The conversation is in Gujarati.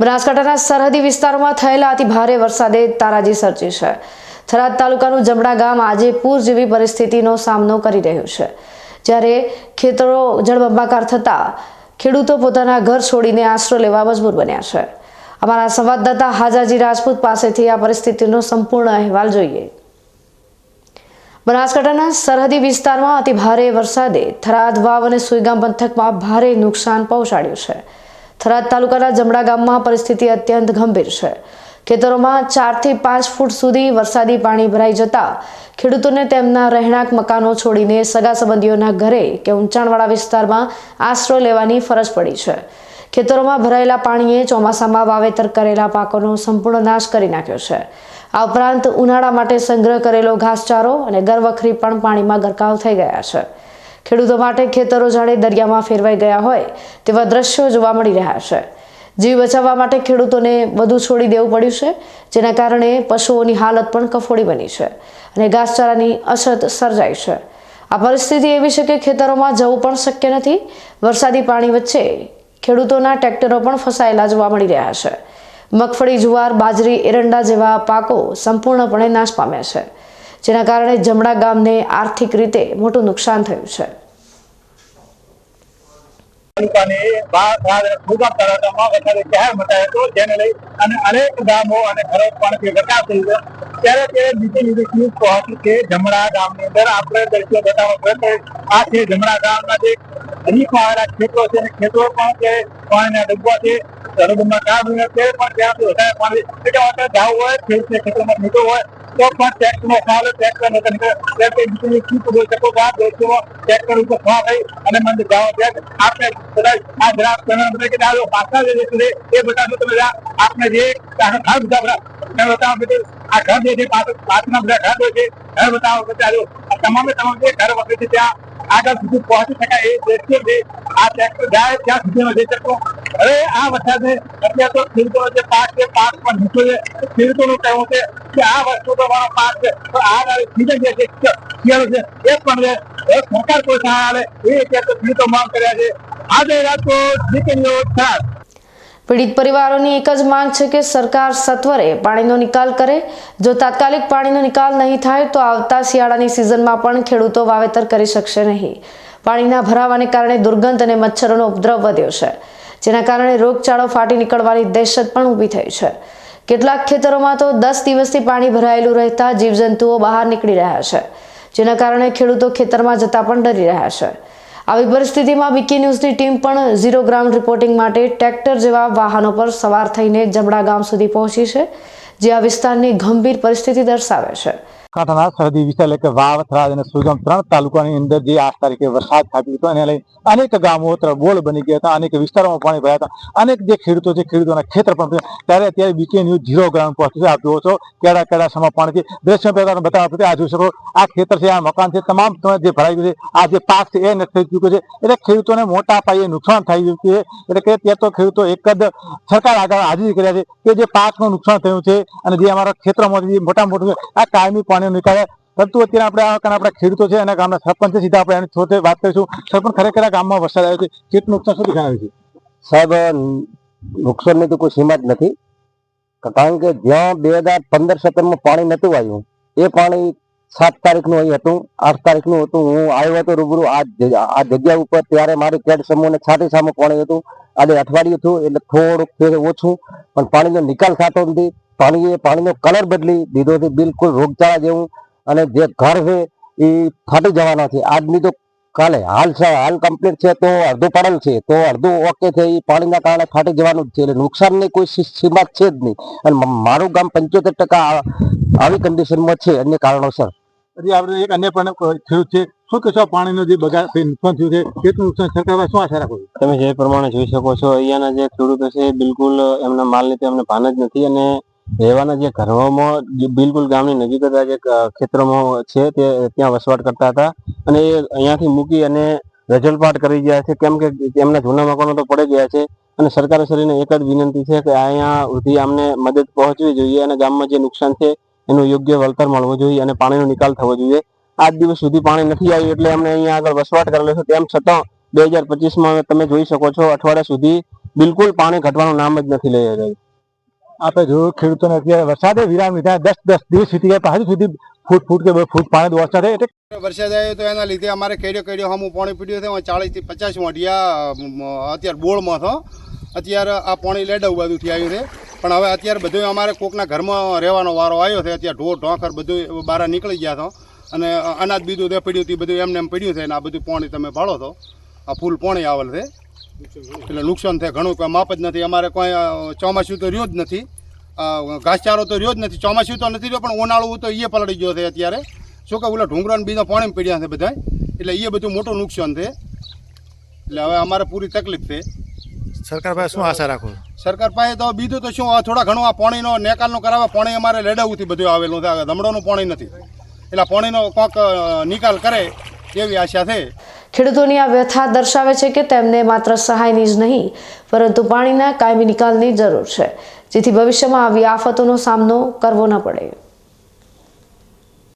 બનાસકાંઠાના સરહદી વિસ્તારોમાં થયેલા અતિ ભારે વરસાદે તારાજી સર્જી છે. થરાદ તાલુકાનું જમણા ગામ આજે પૂર જેવી પરિસ્થિતિનો સામનો કરી રહ્યું છે. જ્યારે ખેતરો જળબંબાકાર થતા ખેડૂતો પોતાના ઘર છોડીને આશરો લેવા મજબૂર બન્યા છે. અમારા સંવાદદાતા હાજાજી રાજપૂત પાસેથી આ પરિસ્થિતિનો સંપૂર્ણ અહેવાલ જોઈએ. બનાસકાંઠાના સરહદી વિસ્તારમાં અતિ ભારે વરસાદે થરાદ વાવ અને સુઈગામ પંથકમાં ભારે નુકસાન પહોંચાડ્યું છે. થરાદ તાલુકાના જમણા ગામમાં પરિસ્થિતિ અત્યંત ગંભીર છે. ખેતરોમાં ચારથી પાંચ ફૂટ સુધી વરસાદી પાણી ભરાઈ જતા ખેડૂતોને તેમના રહેણાંક મકાનો છોડીને સગા સંબંધીઓના ઘરે કે ઊંચાણવાળા વિસ્તારમાં આશરો લેવાની ફરજ પડી છે. ખેતરોમાં ભરાયેલા પાણીએ ચોમાસામાં વાવેતર કરેલા પાકોનો સંપૂર્ણ નાશ કરી નાખ્યો છે. આ ઉપરાંત ઉનાળા માટે સંગ્રહ કરેલો ઘાસચારો અને ગરવખરી પણ પાણીમાં ગરકાવ થઈ ગયા છે. ખેડૂતો માટે ખેતરો જાણે દરિયામાં ફેરવાઈ ગયા હોય તેવા દ્રશ્યો જોવા મળી રહ્યા છે. જીવ બચાવવા માટે ખેડૂતોને બધું છોડી દેવું પડ્યું છે, જેના કારણે પશુઓની હાલત પણ કફોડી બની છે અને ઘાસચારાની અછત સર્જાઈ છે. આ પરિસ્થિતિ એવી છે કે ખેતરોમાં જવું પણ શક્ય નથી. વરસાદી પાણી વચ્ચે ખેડૂતોના ટ્રેક્ટરો પણ ફસાયેલા જોવા મળી રહ્યા છે. મગફળી, જુવાર, બાજરી, એરંડા જેવા પાકો સંપૂર્ણપણે નાશ પામ્યા છે. જેના કારણે જમણા ગામને આર્થિક રીતે મોટું નુકસાન થયું છે. ત્યારે તે નીચે નીચે ન્યૂઝ પહોંચી છે જમણા ગામની અંદર આપણે દ્રશ્યો બતાવવા આ છે જમણા ગામના જે નજીકમાં આવેલા ખેતરો છે, અને ખેતરો પણ તે પાણીના ડબ્બા છે રણુભૂમિમાં કામ તે પણ ત્યાંથી વધારે પાણી. એટલે જાવ હોય ખેતરમાં નીકળવું હોય પણ ત્યાં આપણે તમે કે જે છે, એ બતાવશો તમે આપણે જે ઘર બધા તમે બતાવો કે આ ઘર જે છે પાછળ પાછળના બધા ઘર છે, ઘર બતાવો કે ચાલો જે ઘર વખતે છે, ત્યાં આગળ સુધી પહોંચી શકાય એ દ્રશ્યો છે. આ ટ્રેક્ટર જાય ત્યાં સુધીનો જઈ શકો હવે આ વરસાદે અત્યારે તો ખેડૂતો જે પાક છે પાક પણ નીચો છે ખેડૂતોનું કહેવું છે કે આ વર્ષો તો મારો પાક છે. તો આ સીઝન જે છે શિયાળો છે, એ પણ હવે સરકાર કોઈ સહાય આવે એ અત્યારે તો ખેડૂતો માંગ કર્યા છે. આજે રાજકોટ જીકેનીઓ થરાદ પીડિત પરિવારોની એક જ માંગ છે કે સરકાર સત્વરે પાણીનો નિકાલ કરે. જો તાત્કાલિક પાણીનો નિકાલ નહીં થાય, તો આવતા શિયાળાની સિઝનમાં પણ ખેડૂતો વાવેતર કરી શકશે નહીં. પાણીના ભરાવાને કારણે દુર્ગંધ અને મચ્છરોનો ઉપદ્રવ વધ્યો છે. જેના કારણે રોગચાળો ફાટી નીકળવાની દહેશત પણ ઊભી થઈ છે. કેટલાક ખેતરોમાં તો દસ દિવસથી પાણી ભરાયેલું રહેતા જીવજંતુઓ બહાર નીકળી રહ્યા છે, જેના કારણે ખેડૂતો ખેતરમાં જતા પણ ડરી રહ્યા છે. આવી પરિસ્થિતિમાં બીકી ન્યૂઝની ટીમ પણ ઝીરો ગ્રાઉન્ડ રિપોર્ટિંગ માટે ટ્રેક્ટર જેવા વાહનો પર સવાર થઈને જમણા ગામ સુધી પહોંચી છે, જે આ વિસ્તારની ગંભીર પરિસ્થિતિ દર્શાવે છે. કાંઠાના સરહદી વિસ્તાર એટલે કે વાવ અને સુગમ ત્રણ તાલુકાની અંદર જે આઠ તારીખે વરસાદ ખાબક્યો હતો એને લઈ અનેક ગામો બોળ બની ગયા હતા, અનેક વિસ્તારોમાં પાણી ભરાયા હતા. અનેક જે ખેડૂતો છે, ખેડૂતોના ખેતર પણ ત્યારે અત્યારે બીકે ન્યૂઝ ઝીરો ગ્રાઉન્ડ પહોંચ્યું છે આપ છો. કેડા કેડા સમા પાણીથી દ્રશ્ય પ્રકારનું બતાવવા પ્રત્યે આ જોઈ શકો. આ ખેતર છે, આ મકાન છે, તમામ તમે જે ભરાઈ ગયું છે, આ જે પાક છે, એ નથી થઈ ચૂક્યો છે. એટલે ખેડૂતોને મોટા પાયે નુકસાન થઈ ગયું છે. એટલે કે ત્યાં તો ખેડૂતો એક જ સરકાર આગળ હાજરી કર્યા છે કે જે પાકનું નુકસાન થયું છે અને જે અમારા ખેતરોમાંથી મોટા મોટું આ કાયમી પાણીનો નિકાલ પરંતુ અત્યારે આપણે આ કારણે આપણા ખેડૂતો છે અને ગામના સરપંચ સીધા આપણે એની સાથે વાત કરીશું. સરપંચ ખરેખર ગામમાં વરસાદ આવ્યો છે. કેટલું નુકસાન શું જણાવ્યું છે? સાહેબ નુકસાનની તો કોઈ સીમા જ નથી. કારણ કે જ્યાં બે હજાર પંદર સત્તરમાં પાણી નતું આવ્યું, એ પાણી સાત તારીખનું અહીં હતું, આઠ તારીખનું હતું. હું આવ્યો હતો રૂબરૂ આ આ જગ્યા ઉપર ત્યારે મારી કેડ સમૂહને છાતી સામે પાણી હતું. આજે અઠવાડિયું હતું એટલે થોડુંક ઓછું, પણ પાણીનો નિકાલ થતો નથી. પાણીએ પાણીનો કલર બદલી દીધો છે બિલકુલ રોગચાળા જેવું. અને જે ઘર છે એ ફાટી જવાના છે. આજની તો કાલે હાલ છે હાલ કમ્પ્લીટ છે તો અડધું પડેલ છે તો અડધું ઓકે છે એ પાણીના કારણે ફાટી જવાનું જ છે. એટલે નુકસાનની કોઈ સીમા છે જ નહીં. અને મારું ગામ પંચોતેર ટકા આવી કન્ડિશનમાં છે અન્ય કારણોસર. હજી આપણે એક અન્ય પણ ખેડૂત છે. શું કહેશો આ પાણીનો જે બગાડ નુકસાન થયું છે કેટલું નુકસાન સરકાર શું આશા રાખો તમે જે પ્રમાણે જોઈ શકો છો અહીંયાના જે ખેડૂતો છે બિલકુલ એમના માલની તેમને ભાન જ નથી. અને રહેવાના જે ઘરોમાં બિલકુલ ગામની નજીક જ જે ખેતરોમાં છે તે ત્યાં વસવાટ કરતા હતા અને એ અહીંયાથી મૂકી અને રજલપાટ કરી ગયા છે. કેમ કે એમના જૂના મકાનો તો પડી ગયા છે અને સરકારશ્રીને એક જ વિનંતી છે કે અહીંયા સુધી અમને મદદ પહોંચવી જોઈએ અને ગામમાં જે નુકસાન છે એનું યોગ્ય વળતર મળવું જોઈએ અને પાણીનો નિકાલ થવો જોઈએ. આજ દિવસ સુધી પાણી નથી આવ્યું એટલે અમને અહીંયા આગળ વસવાટ કરેલો છે. તેમ છતાં બે હજાર પચીસમાં તમે જોઈ શકો છો અઠવાડિયા સુધી બિલકુલ પાણી ઘટવાનું નામ જ નથી લઈ રહ્યું. આપણે જોયું, ખેડૂતોને અત્યારે વરસાદે વિરામ લીધા, દસ દસ દિવસ સુધી ગયા હજુ સુધી ફૂટ ફૂટ કે ફૂટ પાણી વરસાદ એટલે વરસાદ આવ્યો તો એના લીધે અમારે કેડ્યો કેડ્યો હમ પાણી પીડ્યું છે ચાળીસથી પચાસ મોઢિયા અત્યારે બોળમાં હતો. અત્યારે આ પાણી લેડવ બાજુથી આવ્યું છે. પણ હવે અત્યારે બધું અમારે કોકના ઘરમાં રહેવાનો વારો આવ્યો છે, અત્યારે ઢોર, ઢોંખર બધું બહાર નીકળી ગયા છો. અને અનાજ બીજું તે પડ્યું હતું બધું એમને એમ પડ્યું છે અને આ બધું પાણી તમે ભાળો છો. આ ફૂલ પાણી આવેલ છે. એટલે નુકસાન થાય. ઘણું કોઈ માપ જ નથી. અમારે કોઈ ચોમાસું તો રહ્યો જ નથી. ઘાસચારો તો રહ્યો જ નથી. ચોમાસું તો નથી રહ્યો પણ ઉનાળું તો એ પલળી ગયો છે અત્યારે. શું કે ઓલા ડુંગરો ને બીજા પાણી પડ્યા છે બધા એટલે એ બધું મોટું નુકસાન છે. એટલે હવે અમારે પૂરી તકલીફ છે. સરકાર પાસે શું આશા રાખો સરકાર પાસે તો બીજું તો શું થોડા ઘણું આ પાણીનો નિકાલનો કરાવે પાણી અમારે લેડાવુંથી બધું આવેલું છે. ધમડોનું પાણી નથી. એટલે પાણીનો કોક નિકાલ કરે એવી આશા છે. ખેડૂતોની આ વ્યથા દર્શાવે છે કે તેમને માત્ર સહાયની જ નહીં, પરંતુ પાણીના કાયમી નિકાલની જરૂર છે, જેથી ભવિષ્યમાં આવી આફતોનો સામનો કરવો ન પડે.